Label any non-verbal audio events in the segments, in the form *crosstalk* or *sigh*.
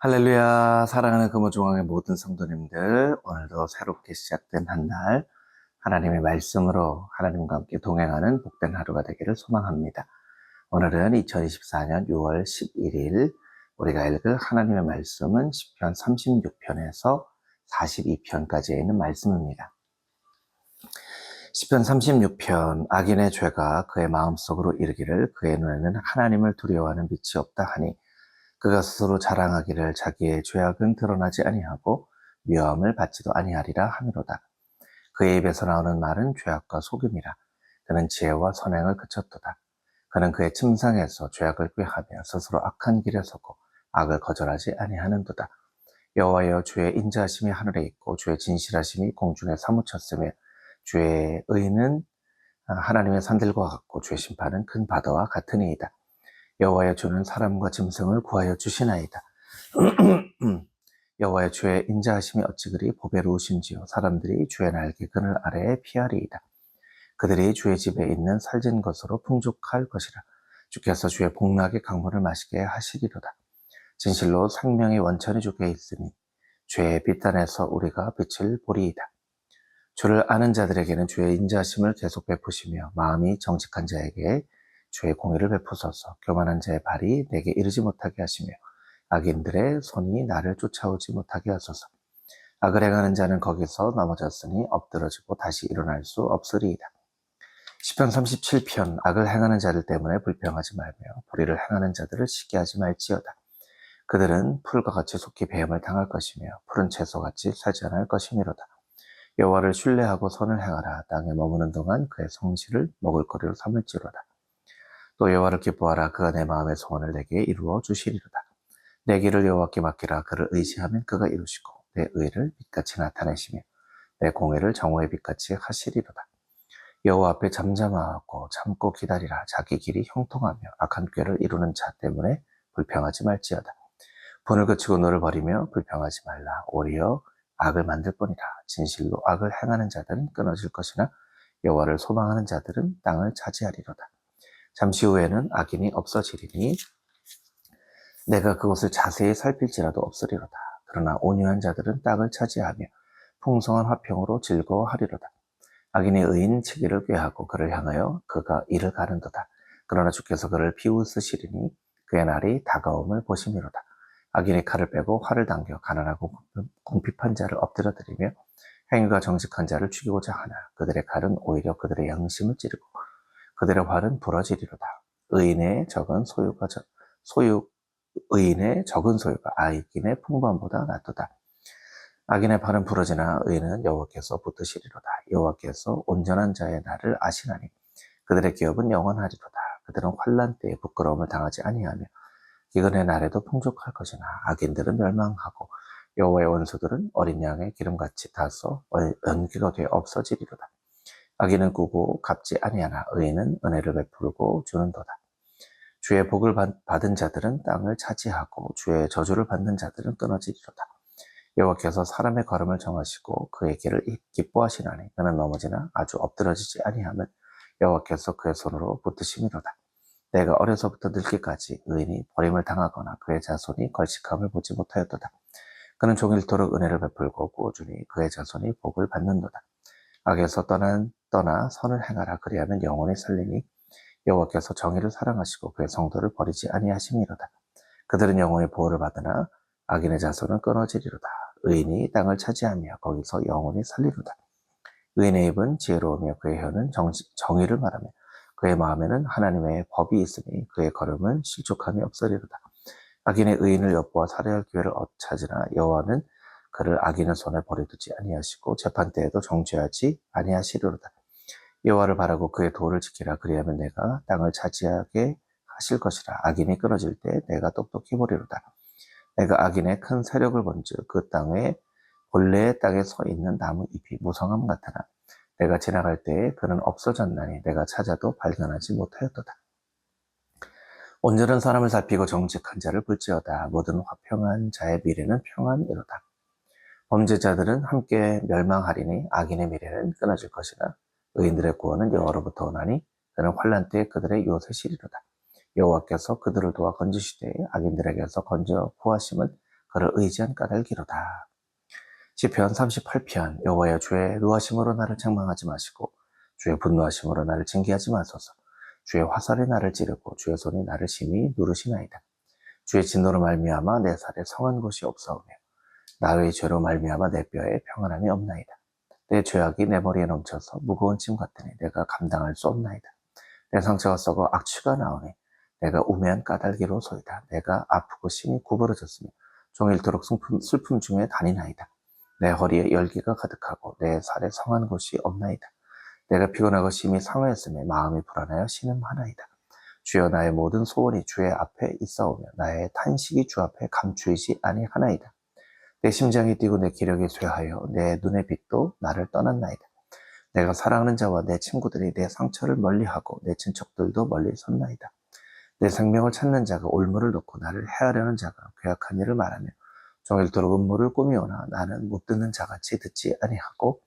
할렐루야, 사랑하는 금호중앙의 모든 성도님들, 오늘도 새롭게 시작된 한 날, 하나님의 말씀으로 하나님과 함께 동행하는 복된 하루가 되기를 소망합니다. 오늘은 2024년 6월 11일, 우리가 읽을 하나님의 말씀은 10편 36편에서 42편까지에 있는 말씀입니다. 10편 36편, 악인의 죄가 그의 마음속으로 이르기를 그의 눈에는 하나님을 두려워하는 빛이 없다 하니, 그가 스스로 자랑하기를 자기의 죄악은 드러나지 아니하고 위험을 받지도 아니하리라 하미로다. 그의 입에서 나오는 말은 죄악과 속임이라. 그는 지혜와 선행을 그쳤도다. 그는 그의 침상에서 죄악을 꾀하며 스스로 악한 길에 서고 악을 거절하지 아니하는도다. 여호와여 주의 인자하심이 하늘에 있고 주의 진실하심이 공중에 사무쳤으며 주의 의는 하나님의 산들과 같고 주의 심판은 큰 바다와 같으니이다. 여호와의 주는 사람과 짐승을 구하여 주시나이다. *clears throat* 여호와의 주의 인자하심이 어찌 그리 보배로우신지요 사람들이 주의 날개 그늘 아래에 피하리이다. 그들이 주의 집에 있는 살진 것으로 풍족할 것이라. 주께서 주의 복락의 강물을 마시게 하시리로다. 진실로 생명의 원천이 주께 있으니 죄의 비단에서 우리가 빛을 보리이다. 주를 아는 자들에게는 주의 인자하심을 계속 베푸시며 마음이 정직한 자에게 주의 공의를 베푸소서 교만한 자의 발이 내게 이르지 못하게 하시며 악인들의 손이 나를 쫓아오지 못하게 하소서 악을 행하는 자는 거기서 넘어졌으니 엎드러지고 다시 일어날 수 없으리이다. 10편 37편 악을 행하는 자들 때문에 불평하지 말며 불의를 행하는 자들을 시기 하지 말지어다. 그들은 풀과 같이 속히 배임을 당할 것이며 푸른 채소같이 사지 않을 것이미로다. 여호와를 신뢰하고 선을 행하라. 땅에 머무는 동안 그의 성실을 먹을 거리로 삼을지로다. 또 여호와를 기뻐하라 그가 내 마음의 소원을 내게 이루어 주시리로다. 내 길을 여호와께 맡기라 그를 의지하면 그가 이루시고 내 의를 빛같이 나타내시며 내 공의를 정오의 빛같이 하시리로다. 여호와 앞에 잠잠하고 참고 기다리라 자기 길이 형통하며 악한 꾀를 이루는 자 때문에 불평하지 말지어다. 분을 그치고 너를 버리며 불평하지 말라. 오히려 악을 만들 뿐이라. 진실로 악을 행하는 자들은 끊어질 것이나 여호와를 소망하는 자들은 땅을 차지하리로다. 잠시 후에는 악인이 없어지리니 내가 그것을 자세히 살필지라도 없으리로다. 그러나 온유한 자들은 땅을 차지하며 풍성한 화평으로 즐거워하리로다. 악인의 의인 치기를 꾀하고 그를 향하여 그가 이를 가른도다. 그러나 주께서 그를 비웃으시리니 그의 날이 다가옴을 보심이로다. 악인의 칼을 빼고 활을 당겨 가난하고 공핍한 자를 엎드려드리며 행위가 정직한 자를 죽이고자 하나 그들의 칼은 오히려 그들의 양심을 찌르고 그들의 활은 부러지리로다. 의인의 적은 소유가 저, 소유 의인의 적은 소유가 아이인의 풍부함보다 낫도다. 악인의 팔은 부러지나 의인은 여호와께서 붙드시리로다. 여호와께서 온전한 자의 날을 아시나니 그들의 기업은 영원하리로다. 그들은 환란 때에 부끄러움을 당하지 아니하며 기근의 날에도 풍족할 것이나 악인들은 멸망하고 여호와의 원수들은 어린 양의 기름같이 타서 연기가 되어 없어지리로다. 악인은 꾸고 갚지 아니하나 의인은 은혜를 베풀고 주는도다. 주의 복을 받은 자들은 땅을 차지하고 주의 저주를 받는 자들은 끊어지리로다. 여호와께서 사람의 걸음을 정하시고 그의 길을 기뻐하시나니 그는 넘어지나 아주 엎드러지지 아니하면 여호와께서 그의 손으로 붙드심이로다. 내가 어려서부터 늙기까지 의인이 버림을 당하거나 그의 자손이 걸식함을 보지 못하였도다. 그는 종일토록 은혜를 베풀고 꾸준히 그의 자손이 복을 받는도다. 악에서 떠난 떠나 선을 행하라 그리하면 영원히 살리니 여호와께서 정의를 사랑하시고 그의 성도를 버리지 아니하심이로다. 그들은 영원히 보호를 받으나 악인의 자손은 끊어지리로다. 의인이 땅을 차지하며 거기서 영원히 살리로다. 의인의 입은 지혜로우며 그의 혀는 정, 정의를 말하며 그의 마음에는 하나님의 법이 있으니 그의 걸음은 실족함이 없으리로다. 악인의 의인을 엿보아 살해할 기회를 얻찾으나 여호와는 그를 악인의 손에 버려두지 아니하시고 재판 때에도 정죄하지 아니하시리로다. 여호와를 바라고 그의 도를 지키라 그리하면 내가 땅을 차지하게 하실 것이라 악인이 끊어질 때 내가 똑똑히 보리로다. 내가 악인의 큰 세력을 본즉 그 땅에 본래의 땅에 서 있는 나무 잎이 무성함 같으나 내가 지나갈 때에 그는 없어졌나니 내가 찾아도 발견하지 못하였도다. 온전한 사람을 살피고 정직한 자를 볼지어다. 모든 화평한 자의 미래는 평안이로다. 범죄자들은 함께 멸망하리니 악인의 미래는 끊어질 것이나 의인들의 구원은 여호와로부터 오나니 그는 환란 때에 그들의 요새 시리로다. 여호와께서 그들을 도와 건지시되 악인들에게서 건져 구하심은 그를 의지한 까닭이로다. 시편 38편 여호와여 주의 노하심으로 나를 책망하지 마시고 주의 분노하심으로 나를 징계하지 마소서 주의 화살이 나를 찌르고 주의 손이 나를 심히 누르시나이다. 주의 진노로 말미암아 내 살에 성한 곳이 없사오며 나의 죄로 말미암아 내 뼈에 평안함이 없나이다. 내 죄악이 내 머리에 넘쳐서 무거운 짐 같으니 내가 감당할 수 없나이다. 내 상처가 썩어 악취가 나오니 내가 우매한 까닭이로 소이다. 내가 아프고 심히 구부러졌으며 종일토록 슬픔, 슬픔 중에 다니나이다. 내 허리에 열기가 가득하고 내 살에 성한 곳이 없나이다. 내가 피곤하고 심히 상하였으며 마음이 불안하여 신음하나이다. 주여 나의 모든 소원이 주의 앞에 있사오며 나의 탄식이 주 앞에 감추이지 아니하나이다. 내 심장이 뛰고 내 기력이 쇠하여 내 눈의 빛도 나를 떠났나이다. 내가 사랑하는 자와 내 친구들이 내 상처를 멀리하고 내 친척들도 멀리 섰나이다. 내 생명을 찾는 자가 올무를 놓고 나를 해하려는 자가 괴악한 일을 말하며 종일토록 음모를 꾸미오나 나는 못 듣는 자같이 듣지 아니하고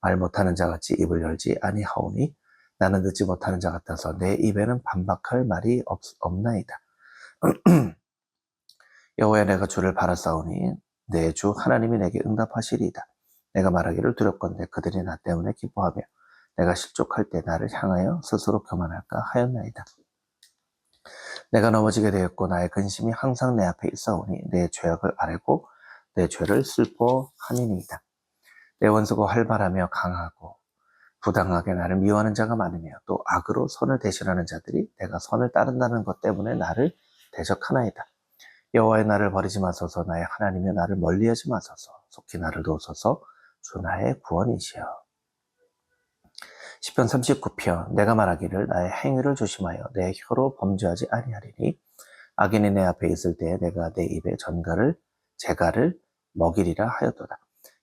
말 못하는 자같이 입을 열지 아니하오니 나는 듣지 못하는 자 같아서 내 입에는 반박할 말이 없, 없나이다. *clears throat* 여호와여 내가 주를 바라싸우니 내 주 하나님이 내게 응답하시리이다. 내가 말하기를 두렵건대 그들이 나 때문에 기뻐하며 내가 실족할 때 나를 향하여 스스로 교만할까 하였나이다. 내가 넘어지게 되었고 나의 근심이 항상 내 앞에 있사오니 내 죄악을 아뢰고 내 죄를 슬퍼하니이다. 내 원수가 활발하며 강하고 부당하게 나를 미워하는 자가 많으며 또 악으로 선을 대신하는 자들이 내가 선을 따른다는 것 때문에 나를 대적하나이다. 여호와의 나를 버리지 마소서 나의 하나님의 나를 멀리하지 마소서 속히 나를 도우소서 주 나의 구원이시여. 10편 39편 내가 말하기를 나의 행위를 조심하여 내 혀로 범죄하지 아니하리니 악인이 내 앞에 있을 때에 내가 내 입에 전가를 재가를 먹이리라 하였도다.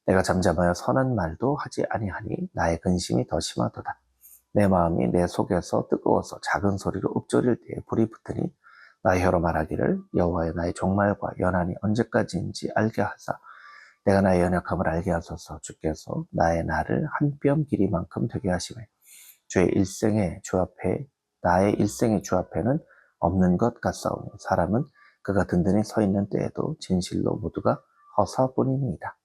내가 잠잠하여 선한 말도 하지 아니하니 나의 근심이 더 심하도다. 내 마음이 내 속에서 뜨거워서 작은 소리로 읊조릴 때에 불이 붙으니 나의 혀로 말하기를 여호와의 나의 종말과 연한이 언제까지인지 알게 하사 내가 나의 연약함을 알게 하소서 주께서 나의 나를 한 뼘 길이만큼 되게 하시매 주의 일생의 주 앞에 나의 일생의 주 앞에는 없는 것 같사오니 사람은 그가 든든히 서 있는 때에도 진실로 모두가 허사뿐이니이다.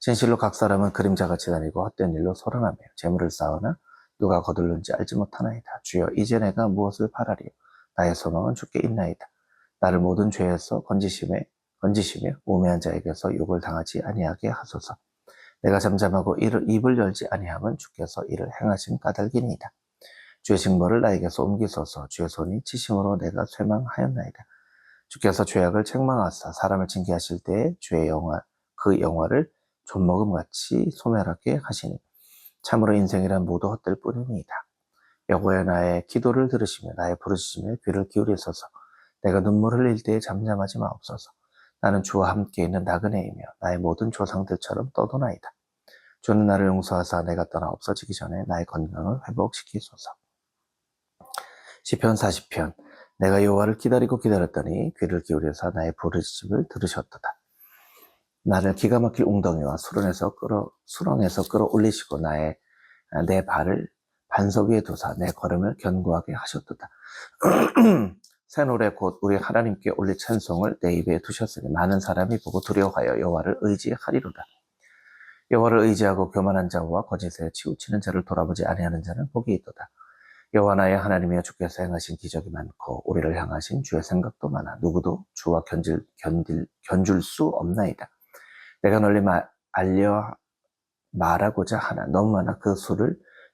진실로 각 사람은 그림자같이 다니고 헛된 일로 소란하며 재물을 쌓으나 누가 거둘는지 알지 못하나이다. 주여 이제 내가 무엇을 바라리요 나의 소망은 주께 있나이다. 나를 모든 죄에서 건지심에 건지시며 우매한 자에게서 욕을 당하지 아니하게 하소서. 내가 잠잠하고 이를, 입을 열지 아니함은 주께서 이를 행하신 까닭이니이다. 주의 징벌을 나에게서 옮기소서 주의 손이 치심으로 내가 쇠망하였나이다. 주께서 죄악을 책망하사 사람을 징계하실 때에 주의 영화 그 영화를 존먹음같이 소멸하게 하시니 참으로 인생이란 모두 헛될 뿐이니이다. 여호와여 나의 기도를 들으시며 나의 부르짖음에 귀를 기울이소서 내가 눈물 흘릴 때에 잠잠하지 마옵소서 나는 주와 함께 있는 나그네이며 나의 모든 조상들처럼 떠도나이다. 주는 나를 용서하사 내가 떠나 없어지기 전에 나의 건강을 회복시키소서. 시편 40편 내가 여호와를 기다리고 기다렸더니 귀를 기울여서 나의 부르짖음을 들으셨도다. 나를 기가 막힐 웅덩이와 수렁에서 끌어 수렁에서 끌어올리시고 나의 내 발을 반석 위에 두사 내 걸음을 견고하게 하셨도다. *clears throat* 새 노래 곧 우리 하나님께 올릴 찬송을 내 입에 두셨으니 많은 사람이 보고 두려워하여 여호와를 의지하리로다. 여호와를 의지하고 교만한 자와 거짓에 치우치는 자를 돌아보지 아니하는 자는 복이 있도다. 여호와 나의 하나님이여 주께서 행하신 기적이 많고 우리를 향하신 주의 생각도 많아 누구도 주와 견질, 견딜, 견줄 수 없나이다. 내가 널리 마, 알려 말하고자 하나 너무 많아 그 수를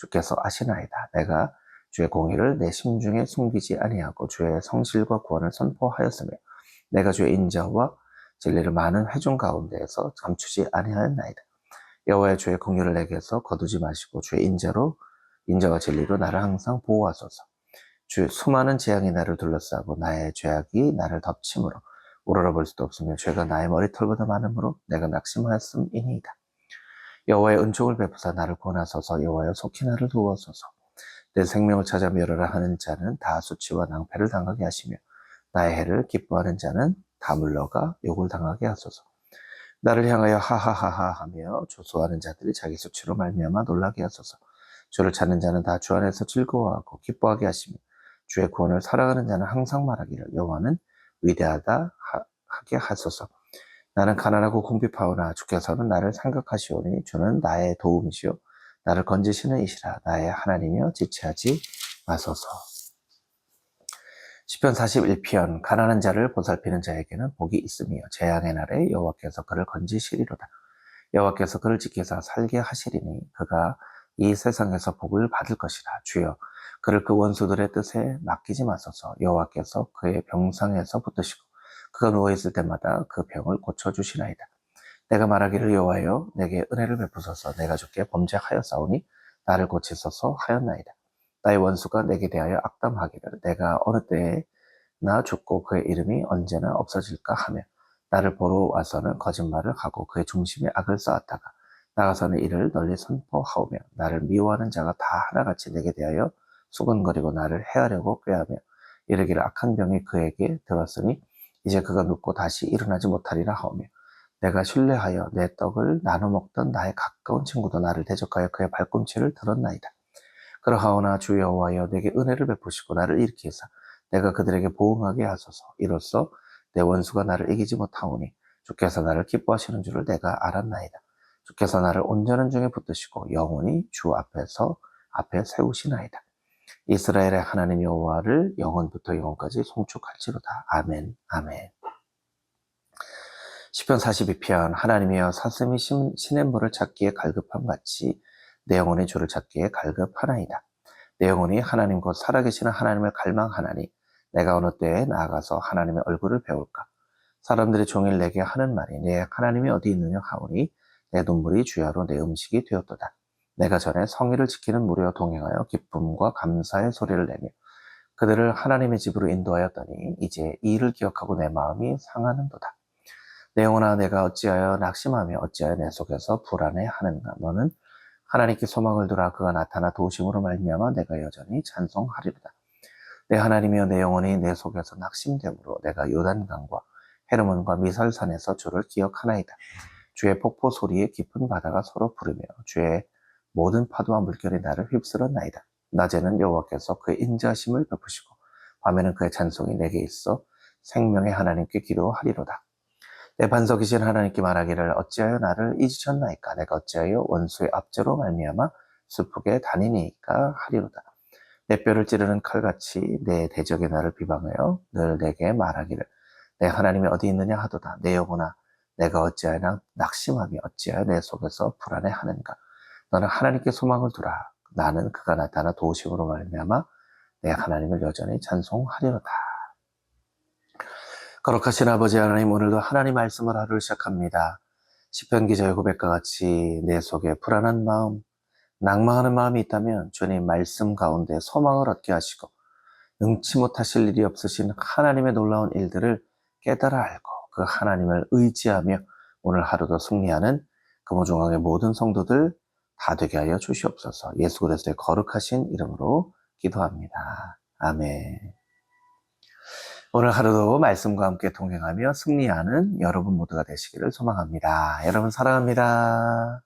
주께서 아시나이다. 내가 주의 공의를 내 심중에 숨기지 아니하고 주의 성실과 구원을 선포하였으며 내가 주의 인자와 진리를 많은 회중 가운데에서 감추지 아니하였나이다. 여호와의 주의 공의를 내게서 거두지 마시고 주의 인자로 인자와 진리로 나를 항상 보호하소서. 주 수많은 재앙이 나를 둘러싸고 나의 죄악이 나를 덮침으로 우러러볼 수도 없으며 죄가 나의 머리털보다 많으므로 내가 낙심하였음이니이다. 여호와의 은총을 베푸사 나를 구원하소서. 여호와여 속히 나를 도우소서. 내 생명을 찾아 멸하라 하는 자는 다 수치와 낭패를 당하게 하시며 나의 해를 기뻐하는 자는 다 물러가 욕을 당하게 하소서. 나를 향하여 하하하하 하며 조소하는 자들이 자기 수치로 말미암아 놀라게 하소서. 주를 찾는 자는 다 주 안에서 즐거워하고 기뻐하게 하시며 주의 구원을 살아가는 자는 항상 말하기를 여호와는 위대하다 하- 하게 하소서 나는 가난하고 궁핍하오나 주께서는 나를 생각하시오니 주는 나의 도움이시오. 나를 건지시는 이시라. 나의 하나님이여 지체하지 마소서. 시편 41편 가난한 자를 보살피는 자에게는 복이 있으며 재앙의 날에 여호와께서 그를 건지시리로다. 여호와께서 그를 지켜서 살게 하시리니 그가 이 세상에서 복을 받을 것이라. 주여 그를 그 원수들의 뜻에 맡기지 마소서. 여호와께서 그의 병상에서 붙드시고 그가 누워있을 때마다 그 병을 고쳐주시나이다. 내가 말하기를 여호와여 내게 은혜를 베푸소서. 내가 주께 범죄하였사오니 나를 고치소서 하였나이다. 나의 원수가 내게 대하여 악담하기를 내가 어느 때에 나 죽고 그의 이름이 언제나 없어질까 하며 나를 보러 와서는 거짓말을 하고 그의 중심에 악을 쌓았다가 나가서는 이를 널리 선포하오며 나를 미워하는 자가 다 하나같이 내게 대하여 수근거리고 나를 해하려고 꾀하며 이르기를 악한 병이 그에게 들었으니 이제 그가 눕고 다시 일어나지 못하리라 하오며 내가 신뢰하여 내 떡을 나눠 먹던 나의 가까운 친구도 나를 대적하여 그의 발꿈치를 들었나이다. 그러하오나 주 여호와여 내게 은혜를 베푸시고 나를 일으키사 내가 그들에게 보응하게 하소서 이로써 내 원수가 나를 이기지 못하오니 주께서 나를 기뻐하시는 줄을 내가 알았나이다. 주께서 나를 온전한 중에 붙드시고 영원히 주 앞에서 앞에 세우시나이다. 이스라엘의 하나님 여호와를 영원부터 영원까지 송축할지로다. 아멘. 아멘. 시편 42편 하나님이여 사슴이 신- 신의 물을 찾기에 갈급함 같이 내 영혼의 주를 찾기에 갈급하나이다. 내 영혼이 하나님 곧 살아계시는 하나님을 갈망하나니 내가 어느 때에 나아가서 하나님의 얼굴을 배울까? 사람들이 종일 내게 하는 말이 내 하나님이 어디 있느냐 하오니 내 눈물이 주야로 내 음식이 되었도다. 내가 전에 성의를 지키는 무리와 동행하여 기쁨과 감사의 소리를 내며 그들을 하나님의 집으로 인도하였더니 이제 이 일을 기억하고 내 마음이 상하는도다. 내 영혼아 내가 어찌하여 낙심하며 어찌하여 내 속에서 불안해하는가 너는 하나님께 소망을 두라 그가 나타나 도심으로 말미암아 내가 여전히 찬송하리로다. 내 하나님이여 내 영혼이 내 속에서 낙심됨으로 내가 요단강과 헤르몬과 미설산에서 주를 기억하나이다. 주의 폭포 소리에 깊은 바다가 서로 부르며 주의 모든 파도와 물결이 나를 휩쓸었나이다. 낮에는 여호와께서 그의 인자심을 베푸시고 밤에는 그의 찬송이 내게 있어 생명의 하나님께 기도하리로다. 내 반석이신 하나님께 말하기를 어찌하여 나를 잊으셨나이까 내가 어찌하여 원수의 압제로 말미암아 슬프게 다니니까 하리로다. 내 뼈를 찌르는 칼같이 내 대적의 나를 비방하여 늘 내게 말하기를 내 하나님이 어디 있느냐 하도다. 내 영혼아 내가 어찌하여 낙심하며 어찌하여 내 속에서 불안해하는가. 너는 하나님께 소망을 두라. 나는 그가 나타나 도우심으로 말미암아 내 하나님을 여전히 찬송하리로다. 거룩하신 아버지 하나님 오늘도 하나님 말씀을 하루를 시작합니다. 시편 기자의 고백과 같이 내 속에 불안한 마음, 낭망하는 마음이 있다면 주님 말씀 가운데 소망을 얻게 하시고 능치 못하실 일이 없으신 하나님의 놀라운 일들을 깨달아 알고 그 하나님을 의지하며 오늘 하루도 승리하는 금호중앙의 모든 성도들 다 되게 하여 주시옵소서 예수 그리스도의 거룩하신 이름으로 기도합니다. 아멘. 오늘 하루도 말씀과 함께 동행하며 승리하는 여러분 모두가 되시기를 소망합니다. 여러분 사랑합니다.